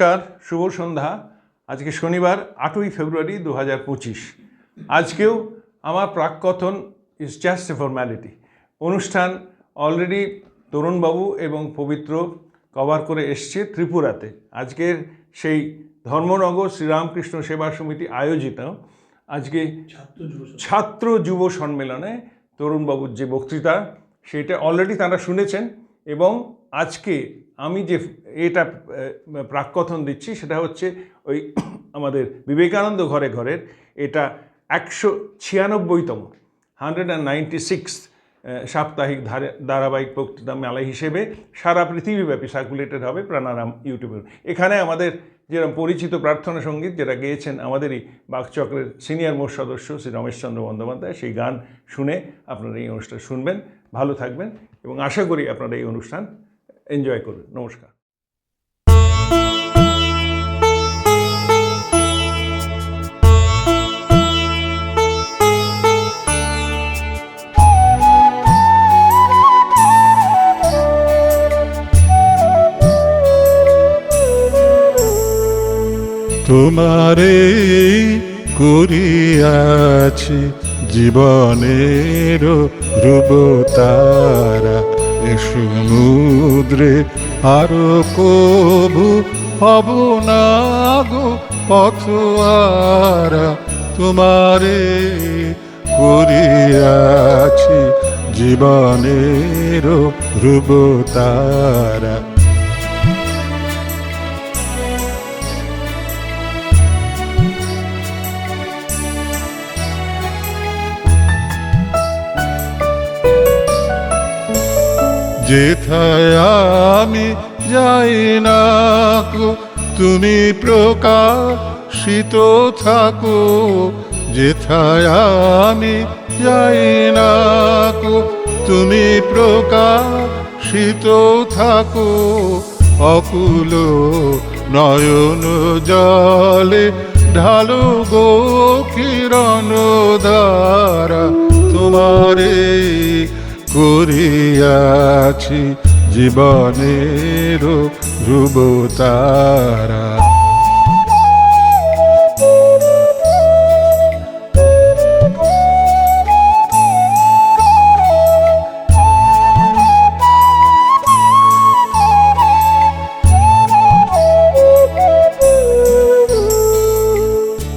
নমস্কার, শুভ সন্ধ্যা। আজকে শনিবার, আটই ফেব্রুয়ারি দু হাজার পঁচিশ। আজকেও আমার প্রাককথন ইজ জাস্ট এ ফর্ম্যালিটি অনুষ্ঠান অলরেডি তরুণবাবু এবং পবিত্র কভার করে এসছে ত্রিপুরাতে। আজকের সেই ধর্মনগর শ্রীরামকৃষ্ণ সেবা সমিতি আয়োজিত আজকে ছাত্র যুব সম্মেলনে তরুণবাবুর যে বক্তৃতা, সেটা অলরেডি তারা শুনেছেন এবং আজকে আমি যে এটা প্রাককথন দিচ্ছি সেটা হচ্ছে ওই আমাদের বিবেকানন্দ ঘরে ঘরের এটা একশো ছিয়ানব্বইতম, হান্ড্রেড অ্যান্ড নাইনটি সিক্স সাপ্তাহিক ধারে- ধারাবাহিক বক্তৃতা মেলা হিসেবে সারা পৃথিবীব্যাপী সার্কুলেটেড হবে প্রাণারাম ইউটিউবে। এখানে আমাদের যেরকম পরিচিত প্রার্থনা সংগীত যেটা গেয়েছেন আমাদেরই বাকচক্রের সিনিয়র মোস্ট সদস্য শ্রী রমেশচন্দ্র বন্দ্যোপাধ্যায়, সেই গান শুনে আপনারা এই অনুষ্ঠান শুনবেন, ভালো থাকবেন এবং আশা করি আপনারা এই অনুষ্ঠান এনজয় করবেন। নমস্কার। তোমারে করিয়াছি জীবনের ধ্রুবতারা এ সমুদ্রে আরও কবু হব না গো পথুয়ারা তোমারে করিয়াছি জীবনের ধ্রুবতারা যেথায় আমি যাই না তুমি প্রকাশিত থাকো। যেথায় আমি যাই না তুমি প্রকাশিত থাকো। অকুল নয়ন জলে ঢালো গো কিরণ ধারা, তোমারে করিয়াছি জীবনের ধ্রুবতারা।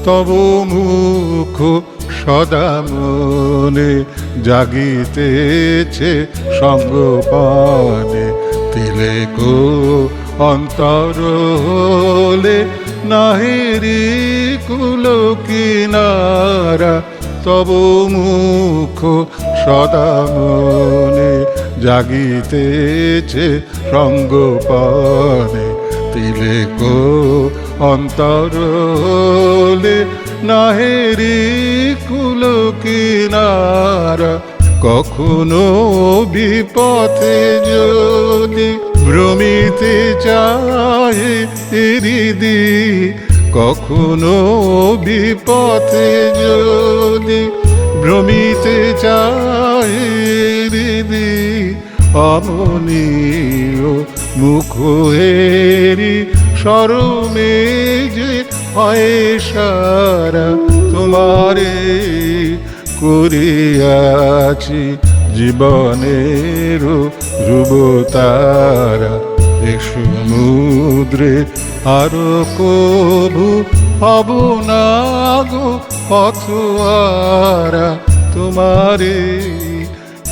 তব মুখ সদা মনে জাগিতেছে সঙ্গপানে। তিলেকো অন্তর হলে নাহিরি কুল কিনারা, তব মুখ সদা মনে জাগিতেছে সঙ্গপানে। তিলেকো অন্তরলে নাহেরি কুল কিনারা, কখনো বিপথে যদি ভ্রমিতে চায় হৃদি কখনো বিপথে যদি ভ্রমিতে চায় হৃদি অমনীয় মুখ হেরি সরমে যে হয় তোমারে করিয়াছি জীবনের ধ্রুবতারা এ সমুদ্রে আরও কবু হব না গো পথুয়ারা তোমারে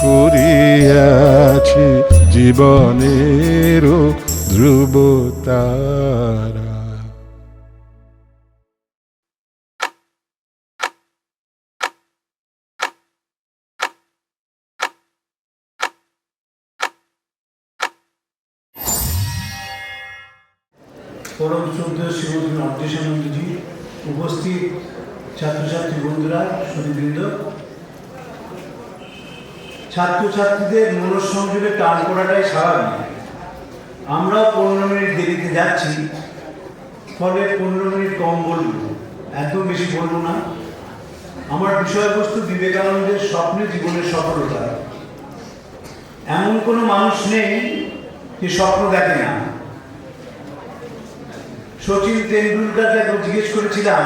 করিয়াছি জীবনের ধ্রুবতারা পরম শ্রদ্ধ শ্রীমতী নর্দেশানন্দজি উপস্থিত ছাত্রছাত্রী বন্ধুরা সুদীবৃন্দ ছাত্রছাত্রীদের মনঃসংযোগে টান করাটাই স্বাভাবিক। আমরাও পনেরো মিনিট দেরিতে যাচ্ছি, ফলে পনেরো মিনিট কম বলব, এত বেশি বলব না। আমার বিষয়বস্তু বিবেকানন্দের স্বপ্নে জীবনের সফলতা। এমন কোনো মানুষ নেই যে স্বপ্ন দেখে না। সচিন তেন্ডুলকারকে একবার জিজ্ঞেস করেছিলাম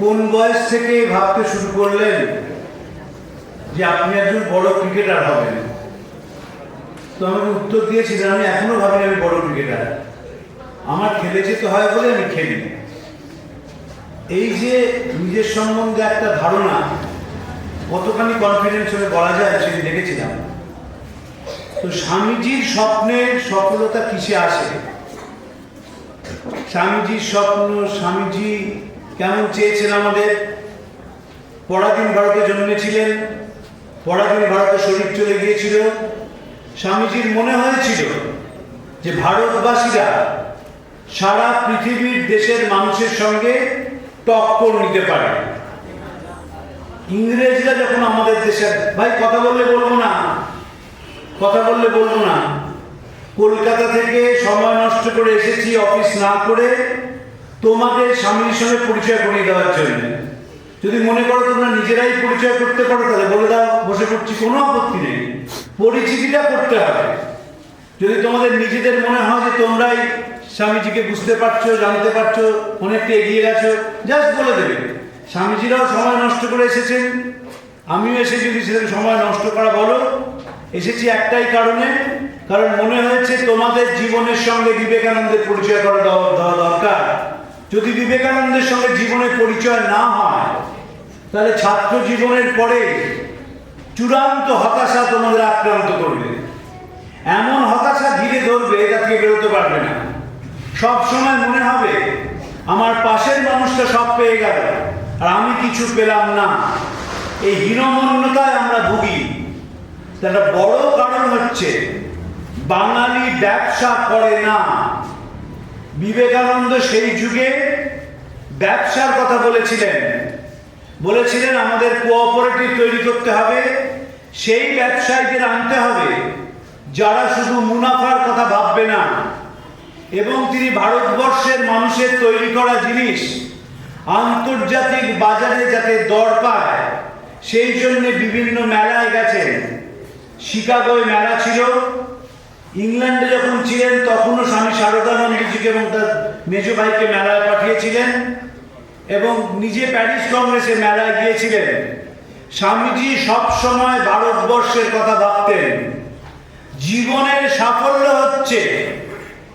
কোন বয়স থেকে ভাবতে শুরু করলেন যে আপনি একজন বড় ক্রিকেটার হবেন? তো আমাকে উত্তর দিয়েছিলেন, আমি এখনও ভাবি আমি বড় ক্রিকেটার। আমার খেলে যেতে হয় বলে আমি খেলি। এই যে নিজের সম্বন্ধে একটা ধারণা, কতখানি কনফিডেন্স হয়ে বলা যায় সেটি দেখেছিলাম। তো স্বামীজির স্বপ্নের সফলতা কিসে আসে? স্বামীজির স্বপ্ন, স্বামীজি কেমন চেয়েছেন আমাদের? পরাধীন ভারতে জন্মেছিলেন, পরাধীন ভারতে শরীর চলে গিয়েছিল। স্বামীজির মনে হয়েছিল যে ভারতবাসীরা সারা পৃথিবীর দেশের মানুষের সঙ্গে টক্কর নিতে পারে। ইংরেজরা যখন আমাদের দেশে ভাই, কথা বললে বলব না। কথা বললে বলব না। কলকাতা থেকে সময় নষ্ট করে এসেছি, অফিস না করে তোমাদের স্বামীর সঙ্গে পরিচয় করিয়ে দেওয়ার জন্য। যদি মনে করো তোমরা নিজেরাই পরিচয় করতে পারো, তাহলে বলে দাও, বসে পড়ছি, কোনো আপত্তি নেই। পরিচিতিটা করতে হবে। যদি তোমাদের নিজেদের মনে হয় যে তোমরাই স্বামীজিকে বুঝতে পারছ, জানতে পারছ, অনেকটা এগিয়ে গেছো জাস্ট বলে দেবে। স্বামীজিরাও সময় নষ্ট করে এসেছেন, আমিও এসেছি যদি সেদিন সময় নষ্ট করা বলো। এসেছি একটাই কারণে কারণ মনে হয়েছে তোমাদের জীবনের সঙ্গে বিবেকানন্দের পরিচয় করা দেওয়া দরকার। যদি বিবেকানন্দের সঙ্গে জীবনের পরিচয় না হয়, তাহলে ছাত্র জীবনের পরে চূড়ান্ত হতাশা তোমাদের আক্রান্ত করবে। এমন হতাশা ঘিরে ধরবে, এটা থেকে বেরোতে পারবে না। সব সময় মনে হবে, আমার পাশের মানুষটা সব পেয়ে গেল, আর আমি কিছু পেলাম না। এই হীনমন্যতায় আমরা ভুগি। একটা বড় কারণ হচ্ছে বাঙালি ব্যবসা করে না। বিবেকানন্দ সেই যুগে ব্যবসার কথা বলেছিলেন। বলেছিলেন, আমাদের কোঅপারেটিভ তৈরি করতে হবে, সেই ব্যবসায়ীদের আনতে হবে, যারা শুধু মুনাফার কথা ভাববে না। এবং তিনি ভারতবর্ষের মানুষের তৈরি করা জিনিস আন্তর্জাতিক বাজারে যাতে দর পায়, সেই জন্য বিভিন্ন মেলায় গেছেন। শিকাগোয় মেলা ছিল ইংল্যান্ডে যখন ছিলেন, তখনও স্বামী শারদানন্দজিকে এবং তার মেজ ভাইকে মেলায় পাঠিয়েছিলেন এবং নিজে প্যারিস কংগ্রেসে মেলায় গিয়েছিলেন। স্বামীজি সবসময় ভারতবর্ষের কথা ভাবতেন। জীবনের সাফল্য হচ্ছে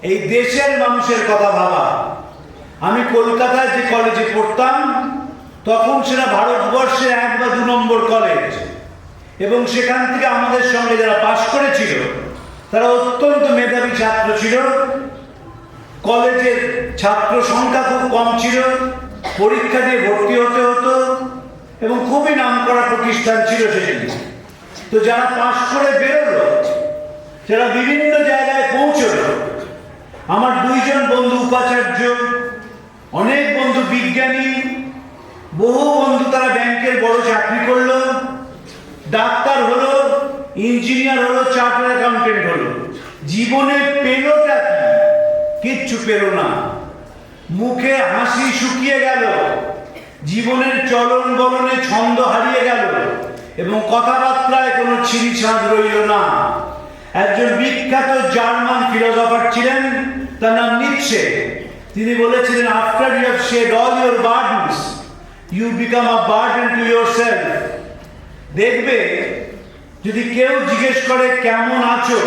এই দেশের মানুষের কথা ভাবা। আমি কলকাতায় যে কলেজে পড়তাম, তখন সেটা ভারতবর্ষের এক বা দু নম্বর কলেজ এবং সেখান থেকে আমাদের সঙ্গে যারা পাশ করেছিল তারা অত্যন্ত মেধাবী ছাত্র ছিল। কলেজের ছাত্র সংখ্যা খুব কম ছিল। পরীক্ষা দিয়ে ভর্তি হতে হতো এবং খুবই নামকরা প্রতিষ্ঠান ছিল সেটি তো যারা পাশ করে বেরোলো, যারা বিভিন্ন জায়গায় পৌঁছলো, আমার দুইজন বন্ধু উপাচার্য, অনেক বন্ধু বিজ্ঞানী, বহু বন্ধু তারা ব্যাংকের বড় চাকরি করল। ডাক্তার হলো ইঞ্জিনিয়ার হলো চার্টার অ্যাকাউন্টেন্ট হলো। জীবনে পেলোটা কি? কিচ্ছু পেল না। মুখে হাসি শুকিয়ে গেল। জীবনের চলন বলনে ছন্দ হারিয়ে গেল। এবং কথাবার্তায় কোনো ছিঁড়িছাঁদ রইল না। একজন বিখ্যাত জার্মান ফিলোসফার ছিলেন, তার নাম নিচ্ছে তিনি বলেছিলেন after you have shed all your burdens you become a burden to yourself দেখবে যদি কেউ জিজ্ঞেস করে, কেমন আছো?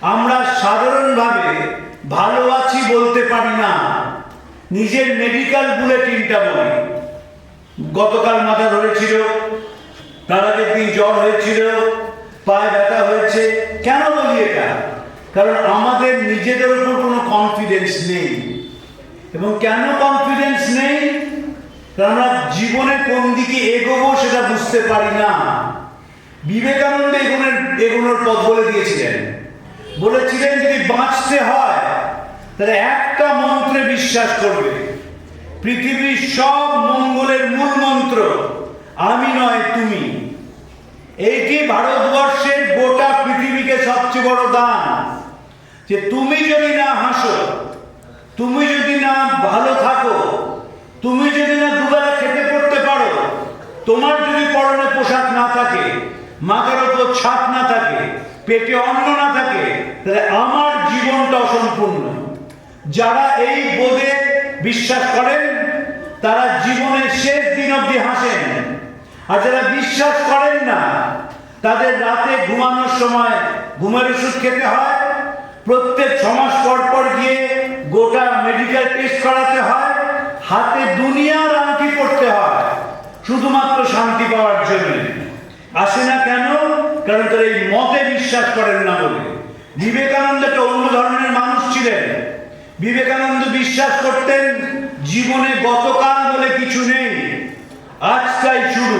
আমরা সাধারণভাবে ভালো আছি বলতে পারি না। নিজের মেডিকেল বুলেটিনটা বলি। গতকাল মাথা ধরেছিল, তার আগের দিন জ্বর হয়েছিল, পায়ে ব্যথা হয়েছে। কেন বলি এটা? কারণ আমাদের নিজেদের উপর কোনো কনফিডেন্স নেই। এবং কেন কনফিডেন্স নেই? কারণ আমরা জীবনে কোন দিকে এগোবো সেটা বুঝতে পারি না। বিবেকানন্দ এগোনোর এগোনোর পথ বলে দিয়েছিলেন। বলেছিলেন যদি বাঁচতে হয়, তাহলে একটা মন্ত্রে বিশ্বাস করবে। পৃথিবীর সব মঙ্গলের মূল মন্ত্র, আমি নয়, তুমি। এইটি ভারতবর্ষের গোটা পৃথিবীকে সবচেয়ে বড় দান? যে তুমি যদি না হাসো, তুমি যদি না ভালো থাকো, তুমি যদি না দুবেলা খেতে পড়তে পারো, তোমার যদি পরনে পোশাক না থাকে মাথার উপর ছাদ না থাকে, পেটে অন্ন না থাকে, তাহলে আমার জীবনটা অসম্পূর্ণ। যারা এই বোধে বিশ্বাস করেন, তারা জীবনের শেষ দিন অবধি হাসেন। আর যারা বিশ্বাস করেন না, তাদের রাতে ঘুমানোর সময় ঘুমের ওষুধ খেতে হয়, প্রত্যেক ছমাস পর পর গিয়ে গোটা মেডিকেল টেস্ট করাতে হয়, হাতে দুনিয়ার আংটি পড়তে হয়, শুধুমাত্র শান্তি পাওয়ার জন্য। আসে না কেন? কারণ তারা এই মতে বিশ্বাস করেন না বলে। বিবেকানন্দ একটা অন্য ধরনের মানুষ ছিলেন। বিবেকানন্দ বিশ্বাস করতেন, জীবনে গতকাল বলে কিছু নেই। আজটাই শুরু।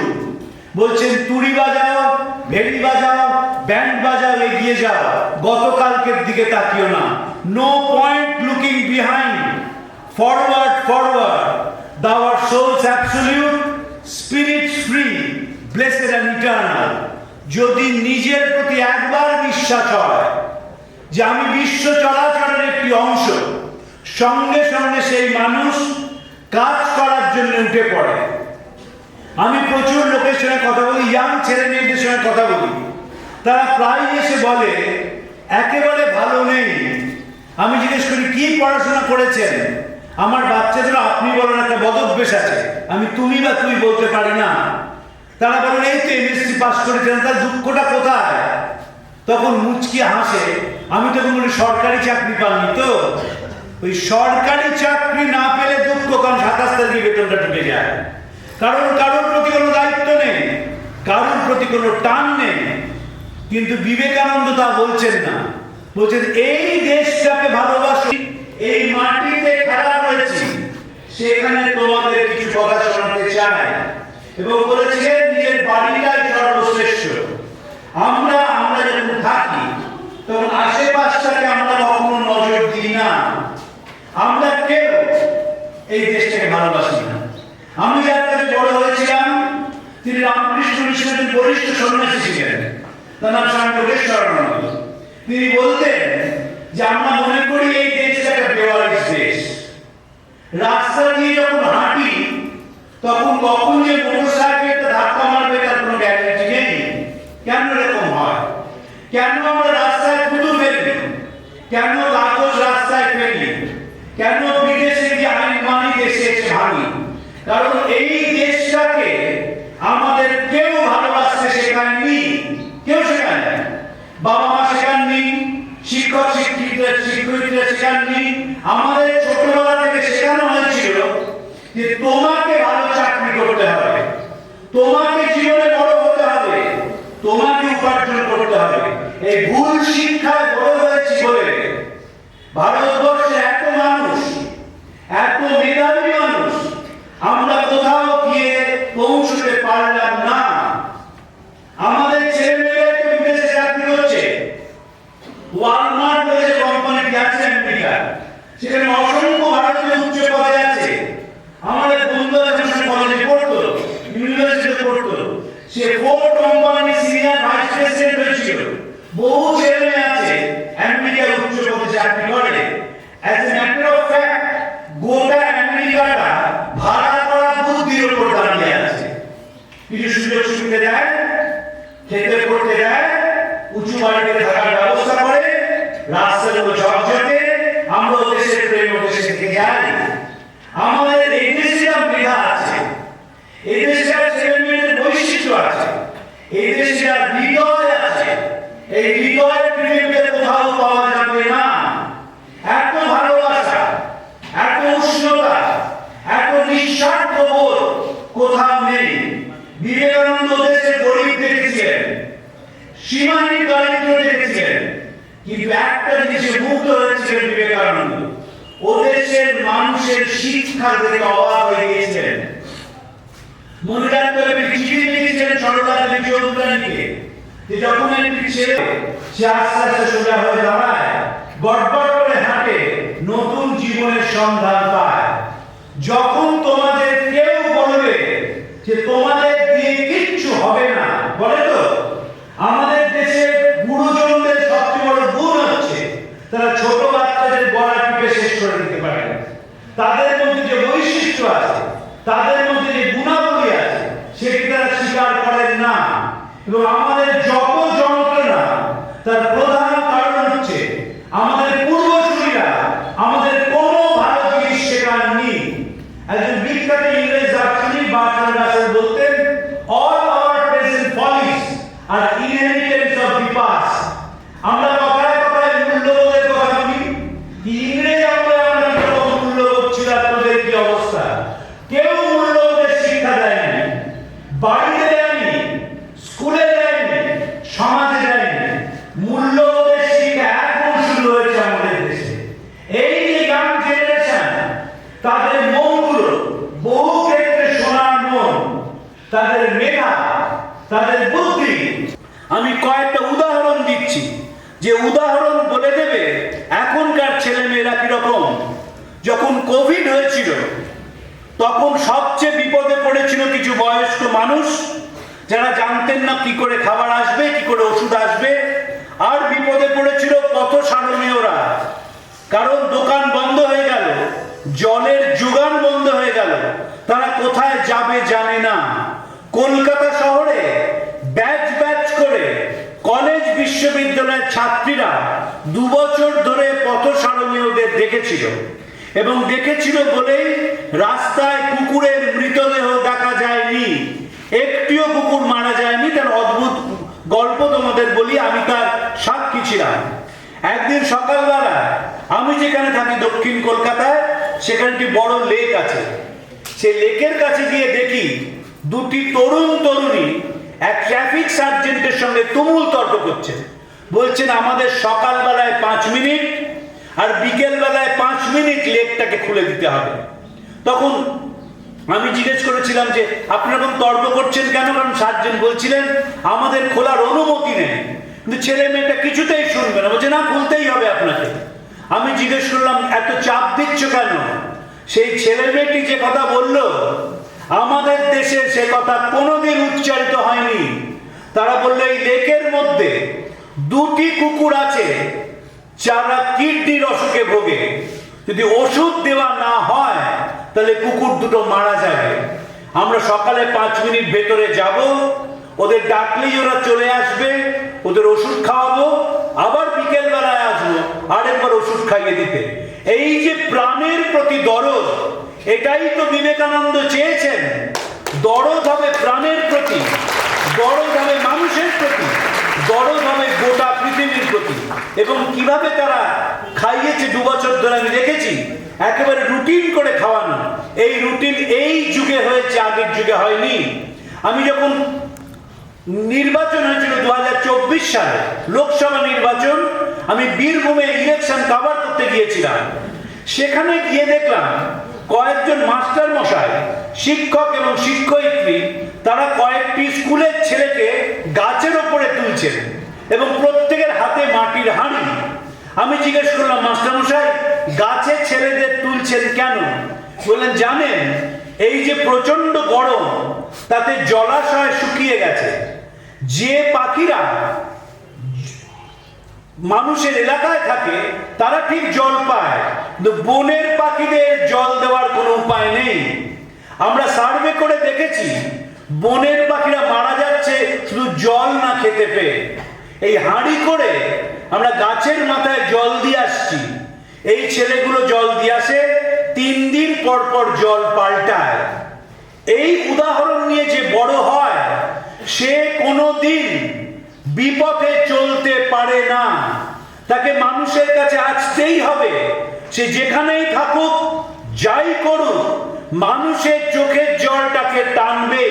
বলছেন, তুড়ি বাজাও, ভেড়ি বাজাও, ব্যান্ড বাজাও, এগিয়ে যাও। গতকালকের দিকে তাকিও না। No point looking behind forward forward thou art souls absolute spirit free blessed and eternal যদি নিজের প্রতি একবার বিশ্বাস হয় যে আমি বিশ্ব চলাচলের একটি অংশ, সঙ্গে সঙ্গে সেই মানুষ কাজ করার জন্য উঠে পড়ে। আমি প্রচুর লোকের সঙ্গে কথা বলি ইয়াং ছেলে মেয়েদের সঙ্গে কথা বলি। তারা প্রায় এসে বলে, একেবারে ভালো নেই। আমি জিজ্ঞেস করি, কি পড়াশোনা করেছেন? আমার বাচ্চাদের আপনি বলেন একটা বদভ্যেস আছে। আমি, তুমি বা তুই বলতে পারি না। তারা বলেন এই তো এমএসসি পাস করেছেন তার দুঃখটা কোথায়? তখন মুচকি হাসে, আমি তখন বলি সরকারি চাকরি পাননি তো। ওই সরকারি চাকরি না পেলে দুঃখ, কারণ সাতাশ তারিখে বেতনটা ঢুকে যায়। কারণ কারোর প্রতি কোনো দায়িত্ব নেই, কারোর প্রতি কোনো টান নেই। কিন্তু বিবেকানন্দ তা বলছেন না। বলছেন, এই দেশটাকে ভালোবাসি, এই মাটিতে খেলা করেছি, সেখানে তোমাদের কিছু কথা শোনাতে চাই। এবং বলেছিলেন বাড়িটাই সর্বশ্রেষ্ঠ আমরা আমরা যখন থাকি, তখন আশেপাশটাকে আমরা কখনো নজর দিই না। আমরা কেউ এই দেশটাকে ভালোবাসি না। আমি যার কাছে বড় হয়েছিলাম, তিনি রামকৃষ্ণ মিশনের বরিষ্ঠ সন্ন্যাসী ছিলেন। তার নাম স্বামী যোগেশ্বরানন্দ তিনি বলতেন যে, আমরা মনে করি এই দেশটা একটা বেওয়ারিশ দেশ। রাস্তা দিয়ে যখন হাঁটি তখন কখন যে মোটর সাইকেলটা ধাক্কা মারবে তার কোনো গ্যারান্টি নেই। কেন এরকম হয়? কেন আমরা রাস্তায় থুতু ফেলি? কেন কাগজ রাস্তায় ফেলি? কেন বিদেশে গিয়ে আইন দেশে এসে ভাঙি কারণ এই দেশটাকে আমাদের কেউ ভালোবাসতে শেখায়নি কেউ শেখায়নি বাবা মা শেখাননি শিক্ষক শিক্ষিকা শিক্ষিকা শেখাননি আমাদের ছোটবেলা থেকে শেখানো হয়েছিল যে তোমাকে ভালো চাকরি করতে হবে তোমাকে জীবনে বড় হতে হবে। তোমাকে উপার্জন করতে হবে। এই ভুল শিক্ষায় বড় হয়েছি বলে ভারতবর্ষে এত মানুষ, এত মেধাবী মানুষ, আমরা কোথাও গিয়ে পৌঁছতে পারলাম না। আমাদের একটু বিদেশে চাকরি করছে। ওয়ালমার্ট বলে আছে সেখানে অসংখ্য ভারতীয় উচ্চ পদে আছে। আমাদের বন্ধুরা যখন কলেজে পড়তো ইউনিভার্সিটিতে পড়তো সে Ford company senior vice president হয়েছিল। বহু ছেলে আছে আমেরিকার উচ্চ পদে চাকরি করে। As a matter of fact গোটা আমেরিকাটা ভাড়া করা বুদ্ধির উপর দাঁড়িয়ে আছে। কিছু সুযোগ সুবিধা দেয় খেতে পড়তে দেয়, উঁচু বাড়িতে থাকার এই দেশে আর ছেলে বৈশিষ্ট্য আছে। এই দেশে হৃদয় আছে। এই হৃদয় পৃথিবীতে কোথাও পাওয়া যাবে না। এত ভালোবাসা, এত উষ্ণতা, এত নিঃস্বার্থ বোধ কোথাও নেই। বিবেকানন্দ দেশের গরিব দেখেছিলেন, সীমাহীন দারিদ্র দেখেছিলেন, কিন্তু একটা জিনিসে মুগ্ধ হয়েছিলেন বিবেকানন্দ। ও দেশের মানুষের শিক্ষা দেখে অবাক হয়ে গিয়েছিলেন। রাখতে হবে চিঠি লিখেছিলেন সরকার চৌধুরানীকে যে যখন একটি ছেলে সে আস্তে আস্তে সোজা হয়ে দাঁড়ায় গড়বড় করে হাঁটে, নতুন জীবনের সন্ধান পায়। যখন তোমাদের কেউ বলবে যে তোমাদের দিয়ে কিচ্ছু হবে না, বলে তো? আমাদের দেশে গুরুজনদের সবচেয়ে বড় গুণ হচ্ছে, তারা ছোট বাচ্চাদের গলা টিপে শেষ করে দিতে পারে। তাদের মধ্যে যে বৈশিষ্ট্য আছে, তাদের মধ্যে যে গুণাবলী আছে সেটি তারা স্বীকার করেন না এবং আমাদের যত যন্ত্রণা তার প্রধান কারণ হচ্ছে আমাদের পূর্বসূরীরা আমাদের কোন আমরা কথায় কথায় মূল্যবোধের কথা বলি ইংরেজ আমলে আমরা কীরকম মূল্যবোধ ছিল আপনাদের কি অবস্থা কেউ মূল্যবোধের শিক্ষা দেয়নি বাড়িতে দেয়নি স্কুলে দেয়নি সমাজে দেয়নি মূল্যবোধের শিক্ষা এখন শুরু হয়েছে আমাদের দেশে এই যে ইয়াং জেনারেশন তাদের মনগুলো বহু ক্ষেত্রে সোনার মন তাদের মেধা, তাদের বুদ্ধি। আমি কয়েকটা উদাহরণ দিচ্ছি। যে উদাহরণ বলে দেবে, এখনকার ছেলে মেয়েরা কীরকম? যখন কোভিড হয়েছিল, তখন সবচেয়ে বিপদে পড়েছিল কিছু বয়স্ক মানুষ, যারা জানতেন না কি করে খাবার আসবে, কি করে ওষুধ আসবে। আর বিপদে পড়েছিল পথ সারণীয়রা কারণ দোকান বন্ধ হয়ে গেল, জলের যোগান বন্ধ হয়ে গেল। তারা কোথায় যাবে জানে না। কলকাতা শহরে ব্যাচ ব্যাচ করে কলেজ বিশ্ববিদ্যালয়ের ছাত্রীরা দু বছর ধরে পথ সারণীয়দের দেখেছিল এবং দেখেছিল বলেই রাস্তায় কুকুরের মৃতদেহ দেখা যায়নি। একটিও কুকুর মারা যায়নি। তার অদ্ভুত গল্প তোমাদের বলি, আমি তার সাক্ষী ছিলাম। একদিন সকালবেলা আমি যেখানে থাকি দক্ষিণ কলকাতায়, সেখানে বড় লেক আছে। সেই লেকের কাছে গিয়ে দেখি দুটি তরুণ তরুণী এক ট্রাফিক সার্জেন্টের সঙ্গে তুমুল তর্ক করছে বলছেন, আমাদের সকালবেলায় পাঁচ মিনিট আর বিকেল বেলায় পাঁচ মিনিট লেকটাকে খুলে দিতে হবে। তখন আমি জিজ্ঞেস করেছিলাম যে, আপনারা কোন তর্ক করছেন কেন? কারণ সার্জন বলছিলেন, আমাদের খোলার অনুমতি নেই। কিন্তু ছেলে মেয়েটা কিছুতেই শুনবে না। বলছে, না, খুলতেই হবে আপনাকে। আমি জিজ্ঞেস করলাম, এত চাপ দিচ্ছ কেন? সেই ছেলে মেয়েটি যে কথা বলল আমাদের দেশে সে কথা কোনোদিন উচ্চারিত হয়নি। তারা বলল, এই লেকের মধ্যে দুটি কুকুর আছে, যারা কিডনির অসুখে ভোগে। যদি ওষুধ দেওয়া না হয়, তাহলে কুকুর দুটো মারা যাবে। আমরা সকালে পাঁচ মিনিট ভেতরে যাব, ওদের ডাকলেই ওরা চলে আসবে, ওদের ওষুধ খাওয়াবো, আবার বিকেল বেলায় আসব আরেকবার ওষুধ খাইয়ে দিতে। এই যে প্রাণের প্রতি দরদ এটাই তো বিবেকানন্দ চেয়েছেন। দরদ হবে প্রাণের প্রতি দরদ হবে মানুষের প্রতি দরদ হবে গোটা পৃথিবীর প্রতি। এবং কীভাবে তারা খাইয়েছে দু বছর ধরে আমি দেখেছি, একেবারে রুটিন করে খাওয়ানো। এই রুটিন এই যুগে হয়েছে, আগের যুগে হয়নি। আমি যখন নির্বাচন হয়েছিল দু হাজার চব্বিশ সালে, লোকসভা নির্বাচন, আমি বীরভূমে ইলেকশন কভার করতে গিয়েছিলাম। সেখানে গিয়ে দেখলাম কয়েকজন মাস্টার মশাই, শিক্ষক এবং শিক্ষয়িত্রী, তারা কয়েকটি স্কুলের ছেলেকে গাছের ওপরে তুলছেন এবং প্রত্যেকের হাতে মাটির হাঁড়ি। আমি জিজ্ঞেস করলাম, মাস্টার মশাই, গাছে ছেলেদের তুলছেন কেন? বললেন, জানেন, এই যে প্রচণ্ড গরম, তাতে জলাশয় শুকিয়ে গেছে। যে পাখিরা মানুষের এলাকায় থাকে, তারা ঠিক জল পায়। কিন্তু বনের পাখিদের জল দেওয়ার কোনো উপায় নেই। আমরা সার্ভে করে দেখেছি, বনের পাখিরা মারা যাচ্ছে শুধু জল না খেতে পেয়ে। এই হাঁড়ি করে আমরা গাছের মাথায় জল দিয়ে আসছি। এই ছেলেগুলো জল দিয়ে আসে, তিন দিন পর পর জল পাল্টায়। এই উদাহরণ নিয়ে যে বড় হয়, সে কোনো দিন বিপথে চলতে পারে না। তাকে মানুষের কাছে আসতেই হবে। সে যেখানেই থাকুক, যাই করুক, মানুষের চোখের জলটাকে টানবে।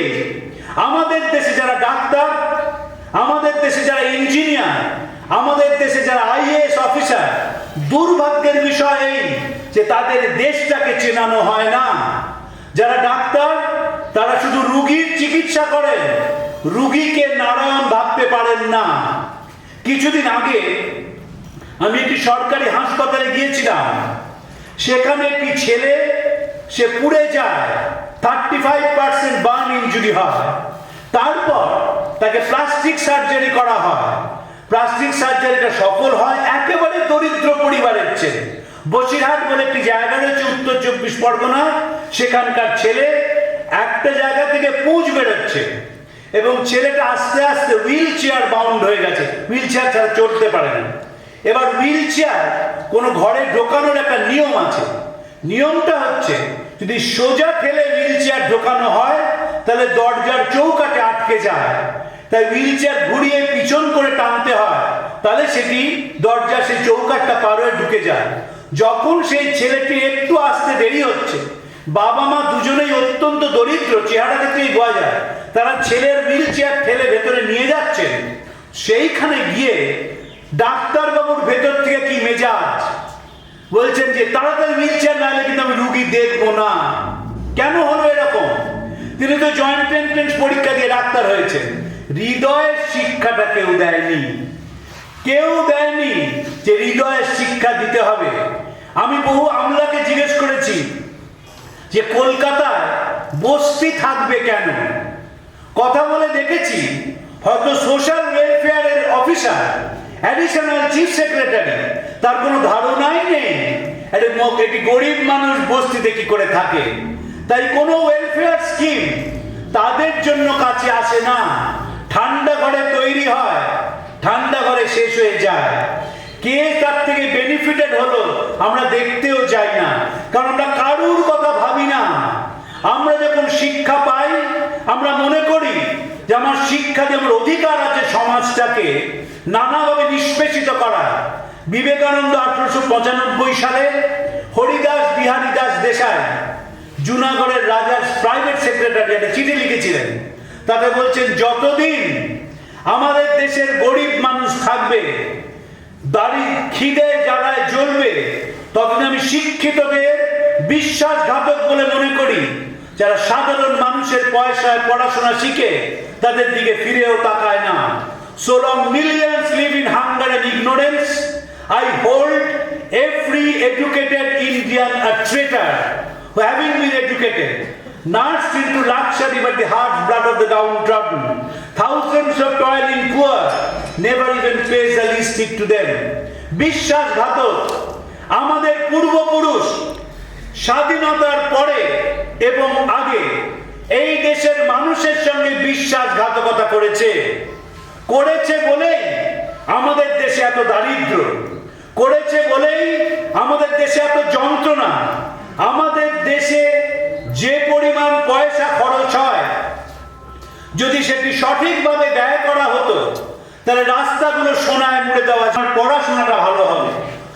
আমাদের দেশে যারা ডাক্তার, আমাদের দেশে যারা ইঞ্জিনিয়ার, আমাদের দেশে যারা আইএএস অফিসার, দুর্ভাগ্যের বিষয় এই যে তাদের দেশটাকে চেনানো হয় না। যারা ডাক্তার, তারা শুধু রুগীর চিকিৎসা করেন। রুগীকে নারায়ণ ভাবতে পারেন না। কিছুদিন আগে আমি একটি সরকারি হাসপাতালে গিয়েছিলাম। সেখানে একটি ছেলে, সে পুড়ে যায় thirty five percent burn injury হয়। তারপর তাকে প্লাস্টিক সার্জারি করা হয়। প্লাস্টিক সার্জারিটা সফল হয় একেবারে দরিদ্র পরিবারের ছেলে বসিরহাট বলে একটি জায়গা রয়েছে, উত্তর চব্বিশ পরগনা। সেখানকার ছেলে একটা জায়গা থেকে পুঁজ বেরোচ্ছে এবং ছেলেটা আস্তে আস্তে হুইল চেয়ার বাউন্ড হয়ে গেছে। হুইল চেয়ার ছাড়া চলতে পারে না। এবার হুইল চেয়ার কোনো ঘরে ঢোকানোর একটা নিয়ম আছে। নিয়মটা হচ্ছে, যদি সোজা ঠেলে হুইল চেয়ার ঢোকানো হয়, তাহলে দরজার চৌকাটে আটকে যায়। তাই হুইল চেয়ার ঘুরিয়ে পিছন করে টানতে হয়, তাহলে সেটি দরজা সেই চৌকাটটা পার হয়ে ঢুকে যায়। যখন সেই ছেলেটি একটু আসতে দেরি হচ্ছে বাবা মা দুজনেই অত্যন্ত দরিদ্র চেহারা দেখতেই বোঝা যায়? তারা ছেলের হুইল চেয়ার ঠেলে ভেতরে নিয়ে যাচ্ছেন। সেইখানে গিয়ে ডাক্তারবাবুর ভেতর থেকে কি মেজাজ? বলছেন যে, তাড়াতাড়ি হুইল চেয়ার না কিন্তু আমি রুগী দেখব না। কেন হলো এরকম? তিনি তো জয়েন্ট এন্ট্রেন্স পরীক্ষা দিয়ে ডাক্তার হয়েছেন। হৃদয়ের শিক্ষাটা কেউ দেয়নি। কেউ দেয়নি যে হৃদয়ের শিক্ষা দিতে হবে। আমি বহু আমলাকে জিজ্ঞেস করেছি যে কলকাতায় বস্তি থাকবে কেন? কথা বলে দেখেছি, হয়তো সোশ্যাল ওয়েলফেয়ারের অফিসার অ্যাডিশনাল চিফ সেক্রেটারি তার কোনো ধারণাই নেই। ম- একটি গরিব মানুষ বস্তিতে কি করে থাকে? তাই কোনো ওয়েলফেয়ার স্কিম তাদের জন্য কাছে আসে না। ঠান্ডা ঘরে তৈরি হয়, ঠান্ডা ঘরে শেষ হয়ে যায়। কে তার থেকে বেনিফিটেড হলো, আমরা দেখতেও যাই না। কারণ আমরা কারুর কথা ভাবি না। আমরা যখন শিক্ষা পাই, আমরা মনে করি যে আমার শিক্ষা আমার অধিকার আছে সমাজটাকে নানাভাবে নিষ্পেষিত করা। বিবেকানন্দ আঠারোশো পঁচানব্বই সালে হরিদাস বিহারী দাস দেশাই, জুনাগড়ের রাজার প্রাইভেট সেক্রেটারি একটা চিঠি লিখেছিলেন। তাতে বলছেন, যতদিন আমাদের দেশের গরিব মানুষ থাকবে দাড়ি খিদে জ্বালায় জ্বলবে ততদিন আমি শিক্ষিতদের বিশ্বাসঘাতক বলে মনে করি যারা সাধারণ মানুষের পয়সায় পড়াশোনা শিখে তাদের দিকে ফিরেও তাকায় না so long millions live in hunger and ignorance i hold every educated indian a traitor who having been educated nursed into luxury by the hard blood of the downtrodden thousands of toiling poor never even pays the least to them. বিশ্বাসঘাতক আমাদের পূর্বপুরুষ, স্বাধীনতার পরে এবং আগে এই দেশের মানুষের সঙ্গে বিশ্বাসঘাতকতা করেছে। করেছে বলেই আমাদের দেশে এত দারিদ্র। করেছে বলেই আমাদের দেশে এত যন্ত্রণা। আমাদের দেশে যে পরিমাণ পয়সা খরচ হয় যদি সেটি সঠিকভাবে ব্যয় করা হতো, তাহলে রাস্তাগুলো সোনায় মুড়ে দেওয়া যায় পড়াশোনাটা ভালো হবে।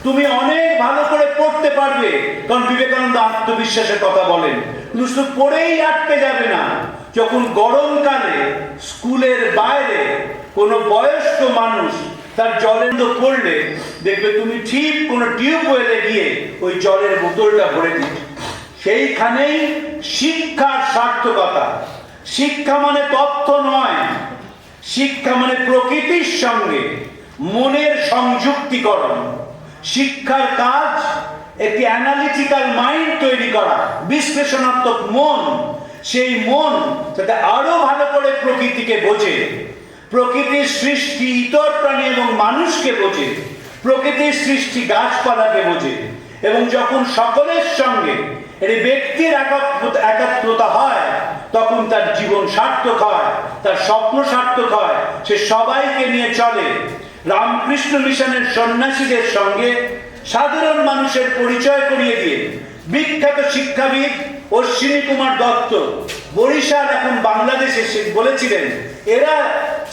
তুমি অনেক ভালো করে পড়তে পারবে। কারণ বিবেকানন্দ আত্মবিশ্বাসের কথা বলেন কিন্তু শুধু পড়েই আটকে যাবে না। যখন গরমকালে স্কুলের বাইরে কোনো বয়স্ক মানুষ তার জলের পড়লে, দেখবে তুমি ঠিক কোনো টিউবওয়েলে গিয়ে ওই জলের বোতলটা ভরে দিচ্ছ সেইখানেই শিক্ষার সার্থকতা। শিক্ষা মানে তথ্য নয়। শিক্ষা মানে প্রকৃতির সঙ্গে মনের সংযুক্তিকরণ। শিক্ষার কাজ, একটি অ্যানালিটিক্যাল মাইন্ড তৈরি করা, বিশ্লেষণাত্মক মন। সেই মন যাতে আরও ভালো করে প্রকৃতিকে বোঝে, প্রকৃতির সৃষ্টি ইতর প্রাণী এবং মানুষকে বোঝে, প্রকৃতির সৃষ্টি গাছপালাকে বোঝে এবং যখন সকলের সঙ্গে, এটি ব্যক্তির একাত্ম- একাত্মতা তখন তার জীবন সার্থক হয়, তার স্বপ্ন সার্থক হয়, সে সবাইকে নিয়ে চলে। রামকৃষ্ণ মিশনের সন্ন্যাসীদের সঙ্গে সাধারণ মানুষের পরিচয় করিয়ে দিয়ে বিখ্যাত শিক্ষাবিদ অশ্বিনী কুমার দত্ত বরিশাল এখন বাংলাদেশে বলেছিলেন, এরা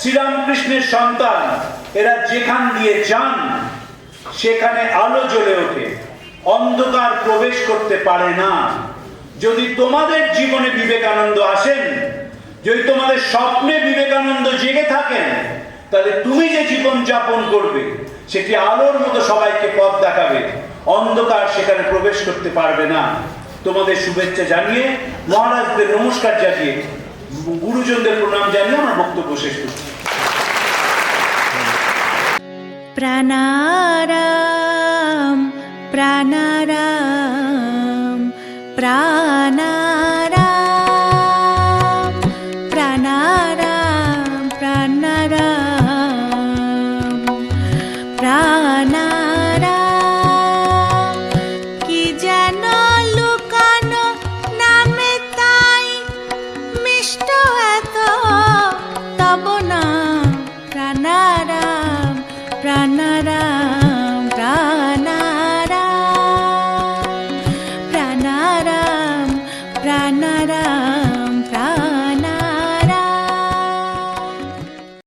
শ্রীরামকৃষ্ণের সন্তান, এরা যেখান দিয়ে যান, সেখানে আলো জ্বলে ওঠে, অন্ধকার প্রবেশ করতে পারে না। যদি তোমাদের জীবনে বিবেকানন্দ আসেন, যদি তোমাদের স্বপ্নে বিবেকানন্দ জেগে থাকেন, তাহলে তুমি যে জীবন যাপন করবে, সেটি আলোর মতো সবাইকে পথ দেখাবে। অন্ধকার সেখানে প্রবেশ করতে পারবে না। তোমাদের শুভেচ্ছা জানিয়ে, মহারাজদের নমস্কার জানিয়ে, গুরুজনদের প্রণাম জানিয়ে আমার বক্তব্য শেষ করছি। প্রাণারাম